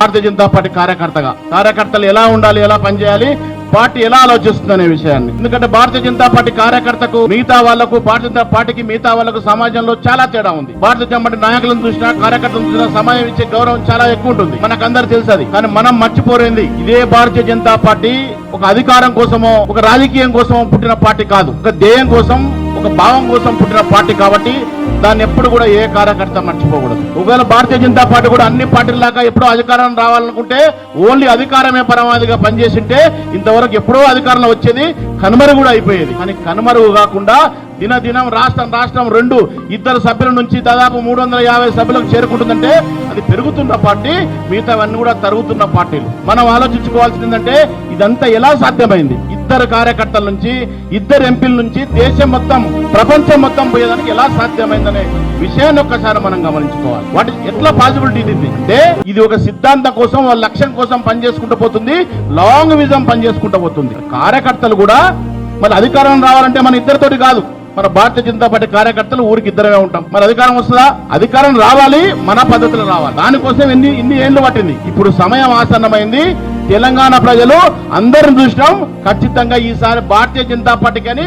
Bharatiya Janata party కార్యకర్తగా. కార్యకర్తలు ఎలా ఉండాలి ఎలా పనిచేయాలి పార్టీ ఎలా ఆలోచిస్తుంది అనే విషయాన్ని. ఎందుకంటే భారతీయ జనతా పార్టీ కార్యకర్తకు మిగతా వాళ్ళకు భారతీయ జనతా పార్టీకి మిగతా వాళ్ళకు సమాజంలో చాలా తేడా ఉంది. భారతీయ జనతా పార్టీ నాయకులను చూసినా కార్యకర్తలను చూసినా సమాజం ఇచ్చే గౌరవం చాలా ఎక్కువ ఉంటుంది. మనకందరూ తెలుసు అది. కానీ మనం మర్చిపోయింది ఇదే భారతీయ జనతా పార్టీ ఒక అధికారం కోసమో ఒక రాజకీయం కోసమో పుట్టిన పార్టీ కాదు. ఒక ధ్యేయం కోసం ఒక భావం కోసం పుట్టిన పార్టీ కాబట్టి దాన్ని ఎప్పుడు కూడా ఏ కార్యకర్త మర్చిపోకూడదు. ఒకవేళ భారతీయ జనతా పార్టీ కూడా అన్ని పార్టీలాగా ఎప్పుడో అధికారం రావాలనుకుంటే ఓన్లీ అధికారమే పరమావధిగా పనిచేసింటే ఇంతవరకు ఎప్పుడో అధికారంలో వచ్చేది కనుమరుగు కూడా అయిపోయేది. కానీ కనుమరుగు కాకుండా దినదినం రాష్ట్రం రాష్ట్రం రెండు ఇద్దరు సభ్యుల నుంచి దాదాపు మూడు వందల యాభై సభ్యులకు చేరుకుంటుందంటే అది పెరుగుతున్న పార్టీ మిగతావన్నీ కూడా తరుగుతున్న పార్టీలు. మనం ఆలోచించుకోవాల్సింది ఏంటంటే ఇదంతా ఎలా సాధ్యమైంది? ఇద్దరు కార్యకర్తల నుంచి ఇద్దరు ఎంపీల నుంచి దేశం మొత్తం ప్రపంచం మొత్తం పోయేదానికి ఎలా సాధ్యమైందనే విషయాన్ని ఒక్కసారి మనం గమనించుకోవాలి. వాటి ఎట్లా పాసిబిలిటీ ఇది అంటే ఇది ఒక సిద్ధాంతం కోసం వాళ్ళ లక్ష్యం కోసం పనిచేసుకుంటూ పోతుంది లాంగ్ విజన్ పనిచేసుకుంటూ పోతుంది. కార్యకర్తలు కూడా మన అధికారం రావాలంటే మన ఇద్దరితోటి కాదు. మన భారతీయ జనతా పార్టీ కార్యకర్తలు ఊరికి ఇద్దరమే ఉంటాం. మరి అధికారం వస్తుందా? అధికారం రావాలి మన పద్ధతిలో రావాలి. దానికోసం ఎన్ని ఇన్ని ఏళ్ళు పట్టింది? ఇప్పుడు సమయం ఆసన్నమైంది. తెలంగాణ ప్రజలు అందరిని చూసినాం. ఖచ్చితంగా ఈసారి భారతీయ జనతా పార్టీకి అని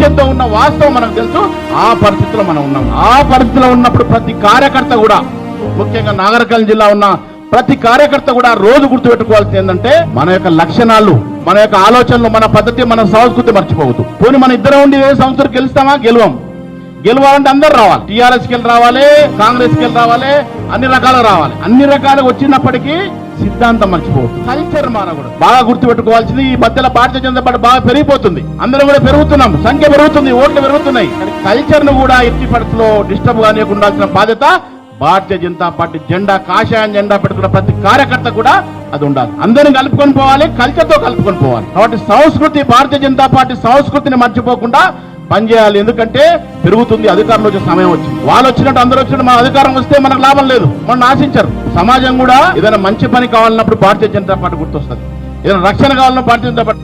చేత్తో ఉన్న వాస్తవం మనకు తెలుసు. ఆ పరిస్థితిలో మనం ఉన్నాం. ఆ పరిస్థితిలో ఉన్నప్పుడు ప్రతి కార్యకర్త కూడా ముఖ్యంగా నాగరికల్ జిల్లా ఉన్న ప్రతి కార్యకర్త కూడా రోజు గుర్తుపెట్టుకోవాల్సింది ఏంటంటే మన యొక్క లక్షణాలు మన యొక్క ఆలోచనలు మన పద్ధతి మన సంస్కృతి మర్చిపోవద్దు. పోనీ మన ఇద్దరం ఉండి ఏ సంవత్సరం గెలుస్తామా? గెలవం. గెలవాలంటే అందరు రావాలి. టీఆర్ఎస్కి రావాలి కాంగ్రెస్కి రావాలి అన్ని రకాలు రావాలి. అన్ని రకాలు వచ్చినప్పటికీ సిద్ధాంతం మర్చిపోవద్దు. కల్చర్ మానకూడదు బాగా గుర్తు పెట్టుకోవాల్సింది ఈ మధ్యలో భారతీయ జనతా పార్టీ బాగా పెరిగిపోతుంది. అందరం కూడా పెరుగుతున్నాం. సంఖ్య పెరుగుతుంది ఓట్లు పెరుగుతున్నాయి. కల్చర్ను కూడా ఎట్టి పరిస్థితుల్లో డిస్టర్బ్ కానియకుండాల్సిన బాధ్యత భారతీయ జనతా పార్టీ జెండా కాషాయం జెండా పెట్టుకున్న ప్రతి కార్యకర్త కూడా అది ఉండాలి. అందరిని కలుపుకొని పోవాలి కల్చర్తో కలుపుకొని పోవాలి. కాబట్టి సంస్కృతి భారతీయ జనతా పార్టీ సంస్కృతిని మర్చిపోకుండా పనిచేయాలి ఎందుకంటే పెరుగుతుంది అధికారంలో వచ్చే సమయం వచ్చింది. వాళ్ళు వచ్చినట్టు అందరూ వచ్చినట్టు మన అధికారం వస్తే మనకు లాభం లేదు. మనం ఆశించరు. సమాజం కూడా ఏదైనా మంచి పని కావాలన్నప్పుడు భారతీయ జనతా పార్టీ గుర్తొస్తుంది. ఏదైనా రక్షణ కావాలన్నా భారతీయ జనతా పార్టీ